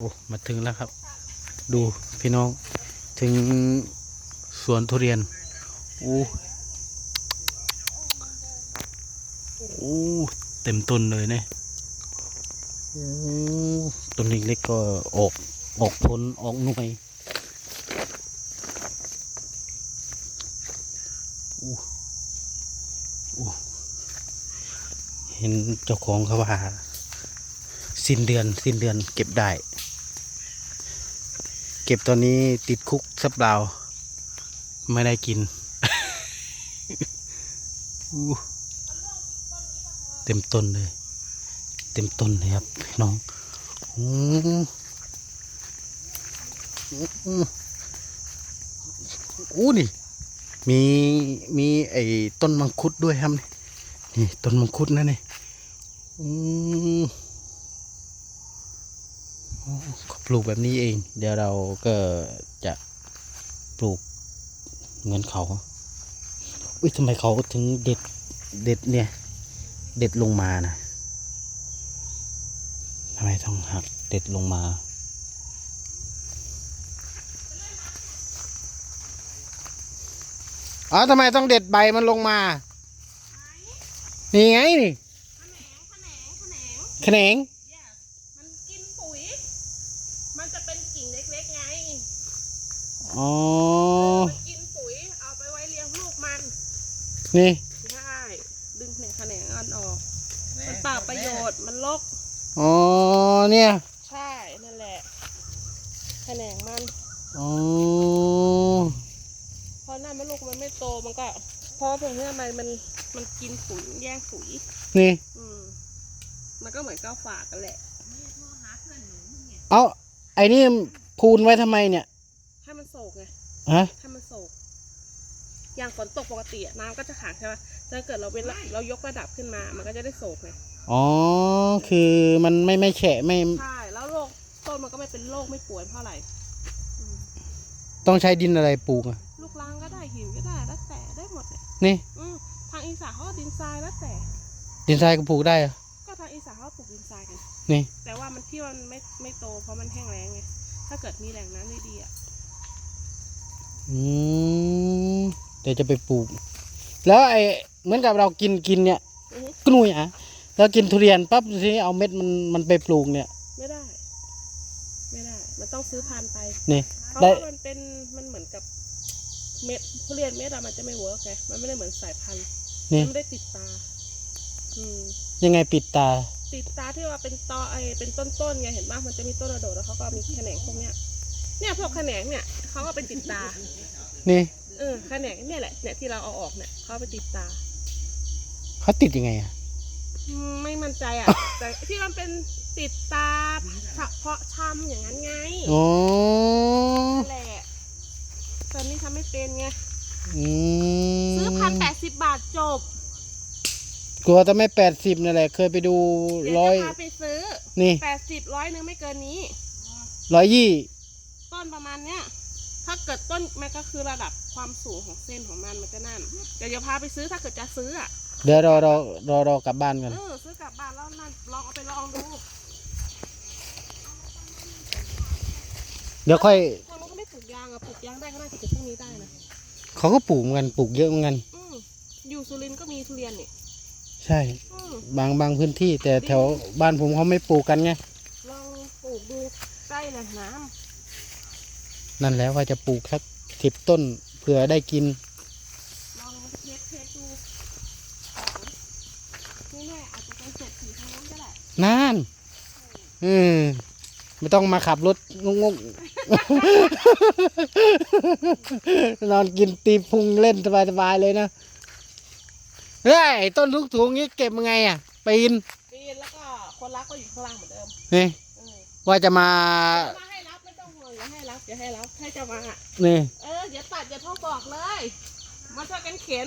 โอ้มาถึงแล้วครับ ดูพี่น้องถึงสวนทุเรียนโอ้โอ้เต็มต้นเลยเนี่ยโอ้ต้นเล็กๆก็ออกออกผลออกหน่วยโอ้โอ้เห็นเจ้าของเขาว่า สิ้นเดือนสิ้นเดือนเก็บได้ เก็บตอนนี้ติดคุกสับเปล่า ไม่ได้กิน เต็มต้นเลย เต็มต้นเลยครับน้องอู้อู้อู้นี่ มีมีไอ้ต้นมังคุดด้วยครับ นี่ต้นมังคุดนะนี่อืมเขา ปลูกแบบนี้เอง เดี๋ยวเราก็จะปลูกเหมือนเขาอุ้ยทำไมเขาถึงเด็ดเด็ดเนี่ย เด็ดลงมานะทำไมต้องหักเด็ดลงมาอ๋อทำไมต้องเด็ดใบมันลงมา นี่ไงนี่แขนงแขนงแขนง yes มันกินปุ๋ย มันจะเป็นกิ่งเล็กๆไง อ๋อ มันกินปุ๋ยเอาไปไว้เลี้ยงลูกมันนี่ ใช่ดึงแขนงแขนงอันออก มันเปล่าประโยชน์มันลก อ๋อ เนี่ย ใช่นั่นแหละแขนงมัน อ๋อ พอหน้ามันลูกมันไม่โตมันก็เพราะตรงเนี้ยมันมันมันกินปุ๋ยแย่งปุ๋ย นี่ อืมมันก็เหมือนก้าวฝากกันแหละ เอาไอ้นี่พูนไว้ทำไมเนี่ยให้มันโศ กไงฮะให้มันโศก อย่างฝนตกปกติอะน้ำก็จะขังใช่ไหมถ้าเกิดเราเป็นเรายกระดับขึ้นมา มันก็จะได้โศกไงอ๋อคือมันไม่ไม่แฉะไม่ใช่แล้วโรคต้นมันก็ไม่เป็นโรคไม่ป่วยเพราะอะไรอืมต้องใช้ดินอะไรปลูกอะลูกล้างก็ได้หินก็ได้แล้วแต่ได้หมดเลยนี่ อืมทางอีสานเขาก็ดินทรายแล้วแต่ ดินทรายก็ปลูกได้เหรอก็ทางอีสานเขาปลูกดินทรายกัน นี่ แต่ว่ามันที่มันไม่ไม่โตเพราะมันแห้งแล้งไง ถ้าเกิดมีแหล่งน้ำดีๆอะ อืมเดี๋ยวจะไปปลูก แล้วไอ้เหมือนกับเรากินกินเนี่ยอือฮึกนุยอะแล้วกินทุเรียนปั๊บทีนี้เอาเม็ดมันมันไปปลูกเนี่ย ไม่ได้ ไม่ได้ มันต้องซื้อพันธุ์ไปนี่ เพราะได้ ว่ามันเป็นมันเหมือนกับเม็ดทุเรียนเม็ดอะมันจะไม่เวิร์กไงมันไม่ได้เหมือนสายพันธุ์นี่ มันไม่ได้ติดตา อืม ยังไงปิดตา ติดตาที่ว่าเป็นตอไอเป็นต้นๆไงเห็นป่ะมันจะมีต้นระโดดแล้วเขาก็มีแขนงพวกเนี้ยเนี่ยพวกแขนงเนี่ย เขาก็ไปติดตา นี่เออแขนงเนี่ยแหละเนี่ยที่เราเอาออกเนี่ยเขาไปติดตา เขาติดยังไงอะ อืมไม่มั่นใจอะ แต่ที่มันเป็นติดตาเฉพาะชำอย่างนั้นไงอ๋อ นั่นแหละตอนนี้ทำไม่เป็นไงอืมซื้อพันแปดสิบบาทจบกลัวจะไม่แปดสิบนั่นแหละ เคยไปดูเดี๋ยวร้อย จะพาไปซื้อนี่แปดสิบร้อยหนึ่งไม่เกินนี้ ร้อยยี่ ต้นประมาณเนี้ย ถ้าเกิดต้นมันก็คือระดับความสูงของเส้นของมันมันจะนั่นเดี๋ยวจะพาไปซื้อถ้าเกิดจะซื้ออะเดี๋ยวรอรอรอรอกลับบ้านกัน เออซื้อกลับบ้านแล้วนั่นลองเอาไปลองดูเดี๋ยวค่อยทางนู้นก็ไม่ปลูกยางอะปลูกยางได้ก็น่าจะปลูกพวกนี้ได้นะเขาก็ปลูกเหมือนกันปลูกเยอะเหมือนกัน อืมอยู่สุรินทร์ก็มีทุเรียนนี่ใช่ อืมบางบางพื้นที่แต่แถวบ้านผมเขาไม่ปลูกกันไงลองปลูกดูใกล้แหล่งน้ นั่นแล้วว่าจะปลูกสักสิบต้นเผื่อได้กินำลองเทสเทสดูนี่แน่อาจจะเป็นเศรษฐีทางนู้นก็ได้นานอืมไม่ต้องมาขับรถงงๆนอนกินตีพุงเล่นสบายๆเลยนะเฮ้ยไอ้ต้นทุกสูงๆงี้เก็บยังไงอะปีนปีนแล้วก็คนรักก็อยู่ข้างล่างเหมือนเดิมนี่เออว่าจะมา อย่าให้รับอย่าให้รับให้จะมาอะนี่ เอออย่าตัดอย่าโทรบอกเลย มาช่วยกันเข็น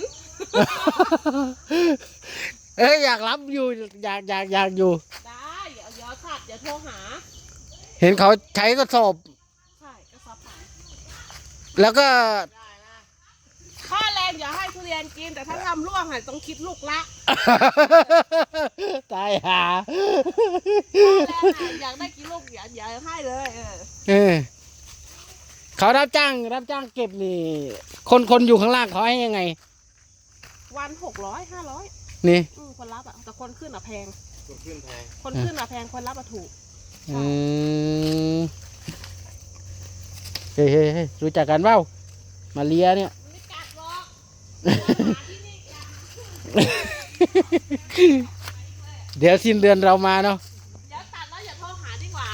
เอ้ยอยากรับอยู่อยากอยากอยากอยู่ ได้อย่าอย่าตัดอย่าโทรหา เห็นเขาใช้กระสอบ ใช่ก็ซับผ่านแล้วก็ได้นะค่าแรงนอย่าให้ทุเรียนกินแต่ถ้าทำร่วงอะต้องคิดลูกละตายหาอยากได้กินลูกอย่าอย่าให้เลยเออ เออ เขารับจ้าง รับจ้างเก็บนี่ คนคนอยู่ข้างล่างเขาให้ยังไง วันหกร้อยห้าร้อยนี่ คนรับอะแต่คนขึ้นอะแพง คนขึ้นแพงคนขึ้นอะแพงคนรับอะถูกอืมเฮ้ยเฮ้ยเฮ้ยรู้จักกันเปล่ามาเลียเนี่ยไม่กัดหรอกที่นี่กัดเดี๋ยวสิ้นเดือนเรามาเนาะเดี๋ยวตัดแล้วอย่าโทรหาดีกว่า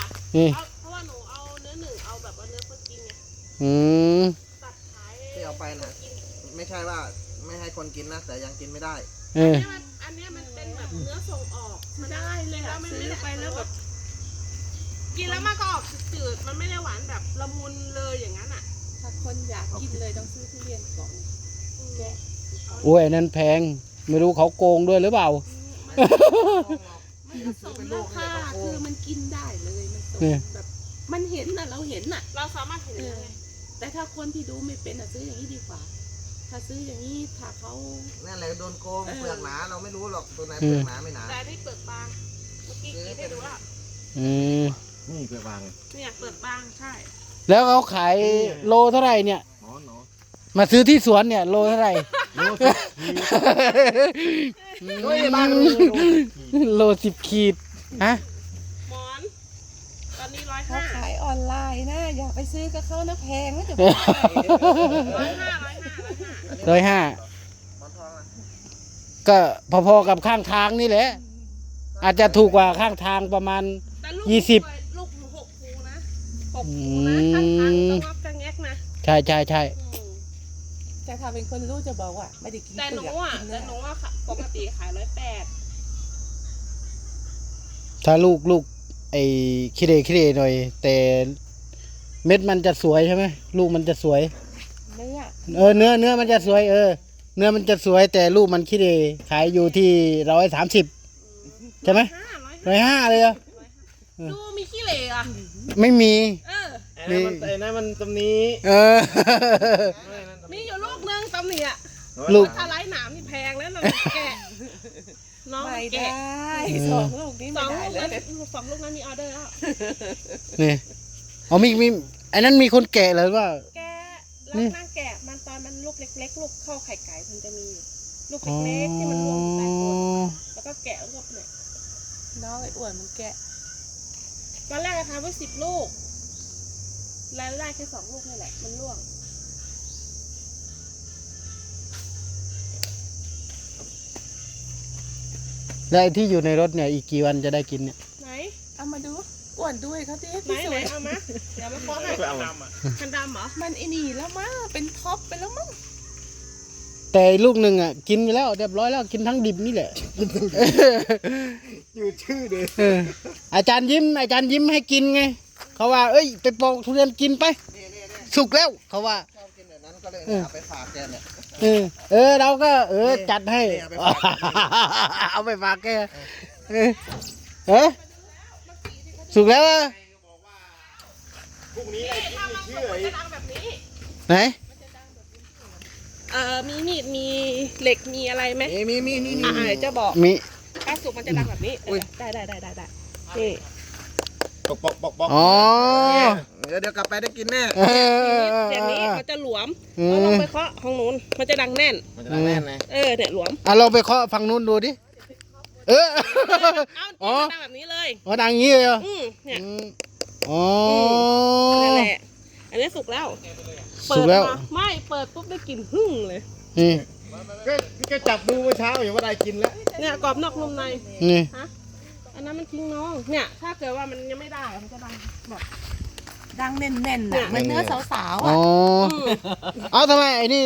อืมตัดขายที่เอาไปนะไม่ใช่ว่าไม่ให้คนกินนะแต่ยังกินไม่ได้ เออ เนี่ยมันอันเนี้ยมันเป็นแบบเนื้อส่งออกมันได้เลยแล้วมันไม่ได้ไปแล้วแบบ กินแล้วมันก็ออกจืดๆมันไม่ได้หวานแบบละมุนเลยอย่างนั้นอะถ้าคนอยากกินเลยต้องซื้อทุเรียนก่อนแกะโอ้ยอันนั้นแพง ไม่รู้เขาโกงด้วยหรือเปล่า มันผสมแล้วค่ะคือมันกินได้เลยมันสมเนี่ย แบบ มันเห็นน่ะเราเห็นน่ะ เราสามารถเห็นเอได้อไง แต่ถ้าคนที่ดูไม่เป็นอะซื้ออย่างนี้ดีกว่า ถ้าซื้ออย่างนี้ถ้าเขา นั่นแหละโดนโกงเออ เปลือกหนาเราไม่รู้หรอกตัวไหนอืมเปลือกหนาไม่หนา แต่นี่เปิดบาง เมื่อกี้กินให้ดูละอืมนี่เปลือกบางเนี่ยเปิดบางใช่ แล้วเขาขายโลเท่าไหร่เนี่ยหนอหนอมาซื้อที่สวนเนี่ย โลเท่าไหร่โอ้ยบางโลสิบขีดฮะหมอนต อนนี้ร้อยเขาห้าขายออนไลน์นะอย่าไปซื้อกับเขานะแพงนะจะร้อยห้าร้อยห้าร้อยห้าร้อยห้าหมอนทองอะก็พอๆกับข้างทางนี่แหละ อาจจะถูกกว่าข้างทางประมาณ แต่ลูกยี่สิบ ลูกหนูหกภูนะหกภูนะข้างทางต้องรับจังแงกนะใช่ใช่ใช่อืมแต่ถ้าเป็นคนรู้จะบอกว่าไม่ได้กินแต่หนูเปลือกอะกินแต่เนื้อหนูอะค่ะปกติขายร้อยแปดถ้าลูกลูกไอ้คิเรคิเรหน่อย แต่เม็ดมันจะสวยใช่ไหมลูกมันจะสวย เนื้อเออเนื้อเนื้อมันจะสวยเออ เนื้อมันจะสวยแต่ลูกมันคิเรขายอยู่ที่ร้อยสามสิบใช่ไหมห้าร้อยห้าร้อยห้าเลยเหรอดูมีขี้เหร่อะไม่มีเออไอ้นั่นมันไอ้นั่นมันตำหนี้เออมีอยู่ลูกนึงตำหนิอะลูกถ้าไร้หนามนี่แพงแล้วเราแกะ น้องไม่แกะได้สองลูกนี้สไม่องได้ลูกเลนั้นยสองลูกนั้นมีออเดอร์แล้วนี่อ๋อมีมีไอ้นั้นมีคนแก่เลยว่า แกะนี่ แล้วนั่งแกะมันตอนมันลูกเล็ก ๆ ลูกเข้าไข่ไก่มันจะมีอยู่ลูกเล็กๆที่มันรวมอยู่ใต้ต้นแล้วก็แกะแล้วก็เนี่ยน้องไอ้อ้วนมันแกะตอนแรกอะทำไว้สิบลูกแล้วได้แค่สองลูกนี่แหละมันร่วง แล้วไอ้ที่อยู่ในรถเนี่ยอีกกี่วันจะได้กินเนี่ยไหน เอามาดูอ้วนด้วยเขาที่ไหนพี่สไหนวยเอามา เดี๋ยวมาเคาะให้ไปเอาคันดำเหรอ มันไอ้นี่แล้วมั้งเป็นท็อปไปแล้วมั้งแต่ลูกหนึ่งอะกินไปแล้วเรียบร้อยแล้วกินทั้งดิบนี่แหละ อยู่ชื่อเด็เอออาจารย์ยิ้ม อาจารย์ยิ้มให้กินไง เขาว่า เอ้ย ไปปอกทุเรียนกินไปนี่นี่นี่สุกแล้ว เขาว่าชอบ กินแบบนั้นก็เลยเนี่ยเอาไปฝากแกเนี่ย เออ เออ เราก็ เออ จัดให้นี่เอาไปฝากเอาไปฝากแกเออเออสุกแล้วอะพรุ่งนี้ไอ้ที่มีชื่อไอ้จะดังแบบนี้ไหน เอ่อ มีมีด มีเหล็ก มีอะไรไหมมีมีมีนี่อ่านี่เดี๋ยวจะบอก มี ถ้าสุกมันจะดังแบบนี้เออได้ได้ได้ได้ได้นี่ ปอกปอกปอกปอกอ๋อเดี๋ยวเดี๋ยวกลับไปได้กินแน่เออเสียงนี้มันจะหลวมเอเราลองอไปเคาะของนู้นมันจะดังแน่น มันจะได้แน่นไงเออเนี่ยหลวมอะลองไปเคาะฝั่งนู้นดูดิเออเอาอ๋อจริงมันดังแบบนี้เลยอ๋อดังอย่างนี้เลยเหรออืมเนี่ยอืมอ๋อนั่นแหละอันนี้สุกแล้วสุกแล้วเปิดมาไม่เปิดปุ๊บได้กลิ่นหึ่งเลยนี่ก็ก็จับดูเมื่อเช้าอยู่ว่าได้กินแล้วเนี่ยกรอบนอกนุ่มในนี่ฮะ อันนั้นมันทิ้งน้องเนี่ย ถ้าเกิดว่ามันยังไม่ได้อะมันจะดังแบบดังแน่นๆเนี่น่ะยเหมันเนื้อสาวๆอ๋อะอเอาทำไมไอ้นี่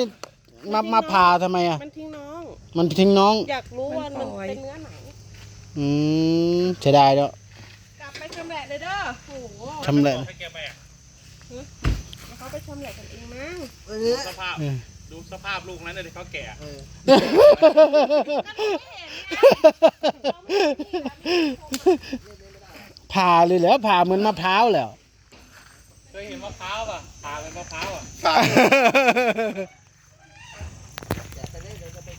มามาผ่าทำไมอะ มันทิ้งน้อง มันทิ้งน้อง อยากรู้ว่ามันเป็นเนื้อไหน อืมเสียดายแล้ว กลับไปชำแหละเลยเด้อโอ้โหชำแหละให้แกไปอะเขาไปชำแหละกันเองมั้งเออ สภาพเออดูสภาพลูกนั้นเลยที่เขาแก่เออ ผ่าเลยแล้วผ่าเหมือนมะพร้าวแล้ว เคยเห็นมะพร้าวป่ะผ่าเป็นมะพร้าวอะฝาก